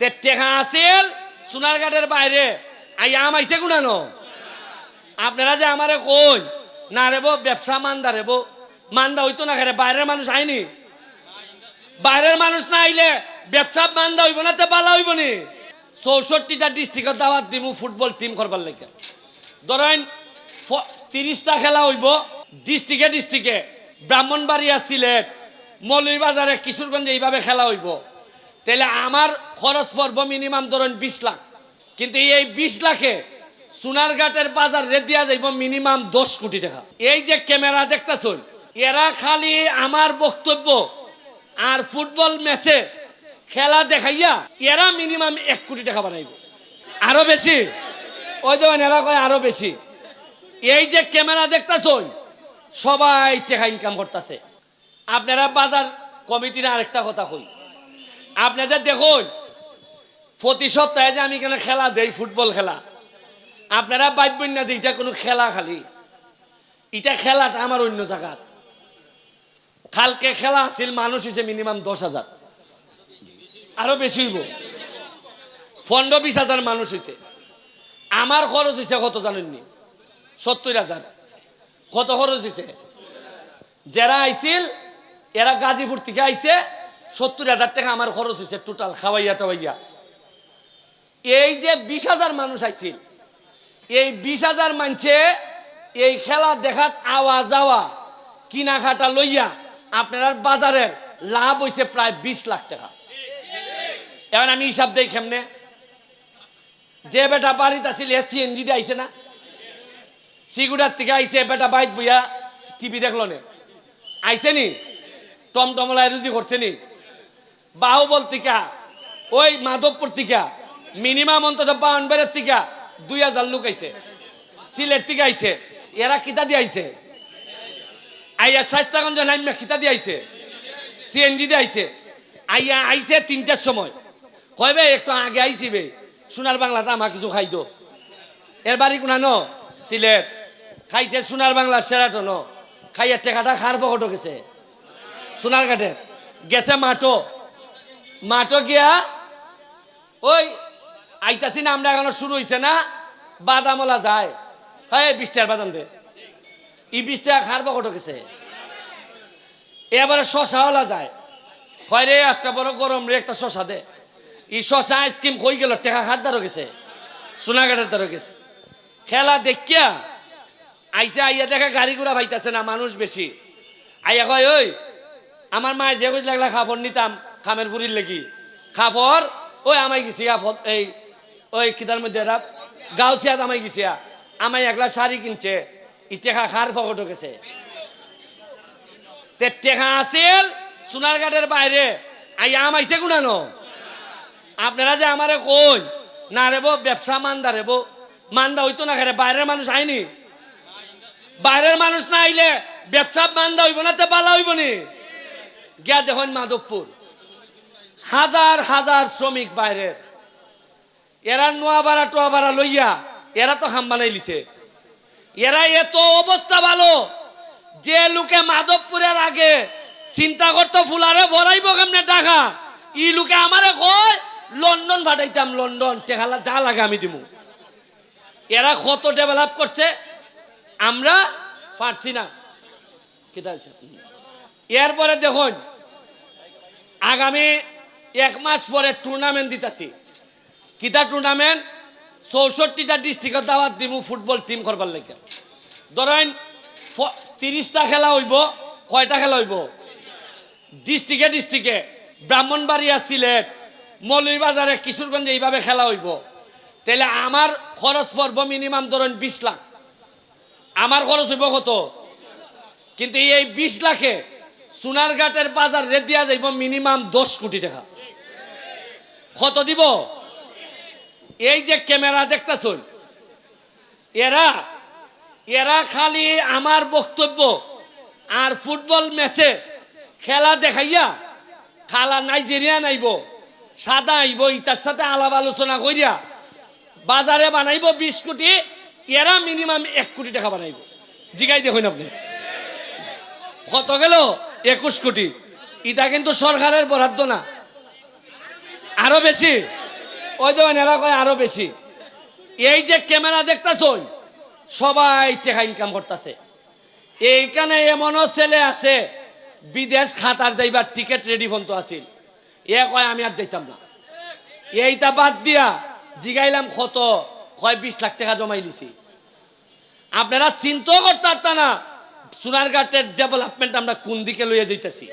তে টেকা আছিল সোনারঘাটের বাইরে। আই, আম আইছে গুণানো আপনারা যে আমারে কই, না রে বো ব্যবসা মান্দা রে বো মান্দা হইতো না খেরে বাইরের মানুষ আইনি? বাইরের মানুষ না আইলে ব্যবসা মান্দা হইব না তো বালা হইব নি? চৌষট্টিটা ডিস্ট্রিক্টত দাওয়াত দিব ফুটবল টিম করবার লাগে। ধরেন তিরিশটা খেলা হইব, ডিস্ট্রিক্টে ডিস্ট্রিক্টে, ব্রাহ্মণবাড়িয়া সিলেট, মৌলভীবাজারে কিশোরগঞ্জে এইভাবে খেলা হইব। তাহলে আমার খরচ পড়ব মিনিমাম ধরেন বিশ লাখ। কিন্তু এই বিশ লাখে সোনারঘাটের বাজার রে দিয়া যাইব মিনিমাম দশ কোটি টাকা। এই যে ক্যামেরা দেখতেছুন, এরা খালি আমার বক্তব্য আর ফুটবল ম্যাচে খেলা দেখাইয়া এরা মিনিমাম এক কোটি টাকা বানাইব। আরও বেশি? ওই যেমন এরা কয় আরও বেশি। এই যে ক্যামেরা দেখতেছুন, সবাই টাকা ইনকাম করতেছে। আপনারা বাজার কমিটির আরেকটা কথা কই। আপনারা যে দেখুন প্রতি সপ্তাহে যে আমি কেন খেলা দেই, ফুটবল খেলা? আপনারা ভাববেন না যে এটা কোনো খেলা খালি। এটা খেলাটা আমার অন্য জায়গাত কালকে খেলা আছিল, মানুষ হয়েছে মিনিমাম দশ হাজার। আরও বেশি হইব। পনেরো বিশ হাজার মানুষ হয়েছে আমার খরচ হয়েছে কত জানেননি? সত্তর হাজার। কত খরচ হয়েছে যারা আইছিল, এরা গাজীপুর থেকে আইছে, সত্তর হাজার টাকা আমার খরচ হয়েছে টোটাল খাওয়াইয়া টাওয়াইয়া এই যে বিশ হাজার মানুষ আইছিল, এই বিশ হাজার মানছে এই খেলা দেখাত আওয়া যাওয়া কিনা খাটা লইয়া আপনার বাজারের লাভ হইছে প্রায় বিশ লাখ টাকা। এখন আমি হিসাব দেই কেমনে? যে বেটা বাড়িতে আছিল, এ সিএনজি দিয়ে আইসে না? সিগুড়ার থেকে আইছে বেটা বাইত বইয়া টিভি দেখল নে। আইছে নি? টমটমলায় রুজি করছে নি। বাহুবল টিকা ওই মাধবপুর টিকা মিনিমাম অন্তত বাউনবাড়ির টিকা দুই হাজার লোক আইছে। সিলেট থেকে আইছে। এরা কিতা দিয়ে আইছে? আইয়া স্বাস্থ্যগঞ্জ নাইমা কিতা দিয়ে আইছে? সিএনজি দিয়ে আইছে। আইয়া আইছে তিনটার সময়। কয় বে, একটু আগে আইছি বে। সোনার বাংলাটা আমার কিছু খাই দো এর বাড়ি কোনা ন? সিলেট। খাইছে সোনার বাংলা সেরাটো ন। খাইয়া টেকাটা খার পকটো গেছে। সোনার ঘাটে গেছে মাটো মাটো গিয়া ওই আইতাছি না আমরা এখনও শুরু হইছে না? বাদামলা যায়। হ্যাঁ বিশ বাদাম দে। ই বিশ টাকা খার পকটো গেছে। এবারে শশাওয়ালা যায়। হয় রে, আজকে বড় গরম রে, একটা শশা দে। ই শশা আইসক্রিম কই গেল? টেকা খার দ্বারও গেছে। সোনাঘাটের দ্বারও গেছে। খেলা দেখিয়া আইসা আইয়া দেখা গাড়ি ঘোড়া ভাইতাছে না, মানুষ বেশি। আইয়া কয়, ওই, আমার মায়ে যে কইস লাগলা খাফর নিতাম, খামের ফুরির লেগি। খাফর, ওই আমাই গেছি এই ওই কিতার মধ্যে রাত গাউছিয়াত আমাই গেছি। আমাই একলা শাড়ি কিনছে, ই টেকা খার ফকটো গেছে। টেকা আছিল সোনারঘাটের বাইরে আই আম আইছে গুণানো আপনারা যে আমারে কই, না রে বো ব্যবসা মান্দা রে বো মান্দা হইতো না খেরে বাইরের মানুষ আইনি? বাইরের মানুষ না আইলে ব্যবসা মান্দা হইব না, তো বালা হইব নি? গিয়া দেখুন মাধবপুর। হাজার হাজার শ্রমিক বাইরের। এরা নোয়া ভাড়া টোয়া ভাড়া লইয়া এরা তো হাম বানাই লিছে। এরা এত অবস্থা ভালো যে লোকে মাধবপুরের আগে চিন্তা করতো, ফুলারে ভরাইব কেমনে টাকা? ই লোকে আমারে কয়, লন্ডন পাঠাইতাম, লন্ডন টেকালা যা লাগে আমি দিমু। এরা কত ডেভেলপ করছে, আমরা পারছি না? এরপরে দেখুন, আগামী এক মাস পরে টুর্নামেন্ট দিতেছি। কিতা টুর্নামেন্ট চৌষট্টিটা ডিস্ট্রিক্টত দাওয়াত দিব ফুটবল টিম করবার লাগে। ধরেন তিরিশটা খেলা হইব, কয়টা খেলা হইব? ডিস্ট্রিক্টে ডিস্ট্রিক্টে ব্রাহ্মণবাড়িয়া, সিলেট, মৌলভীবাজারে, কিশোরগঞ্জে এইভাবে খেলা হইব। তাহলে আমার খরচ পড়ব মিনিমাম ধরেন বিশ লাখ। আমার খরচ হইব কত? কিন্তু এই বিশ লাখে সোনারঘাটের বাজার রে দিয়া যাইব মিনিমাম দশ কোটি টাকা। কত দিব? এই যে ক্যামেরা দেখতেছুন, এরা এরা খালি আমার বক্তব্য আর ফুটবল ম্যাচে খেলা দেখাইয়া খালা নাইজেরিয়া নাইব, সাদা আইব ইটার সাথে আলাপ আলোচনা করিয়া বাজারে বানাইব বিশ কোটি, এরা মিনিমাম এক কোটি টাকা বানাইব। জিগাই দেখুন আপনি। কত গেল? একুশ কোটি। ইটা কিন্তু সরকারের বরাদ্দ না। আরও বেশি। ওই যে এরা কয় আরও বেশি। এই যে ক্যামেরা দেখতেছ, সবাই টাকা ইনকাম করতেছে। এইখানে এমনও ছেলে আছে, বিদেশ খাতার যাইবার টিকিট রেডি ফোন আছিল। এ কয়, আমি আর যাইতাম না। এইটা বাদ দিয়া জিগাইলাম কত, কয়, বিশ লাখ টাকা জমাই লিছি। আপনারা চিন্তাও করতে পারতা না সোনারঘাটের ডেভেলপমেন্ট আমরা কোন দিকে লইয়া যাইতেছি।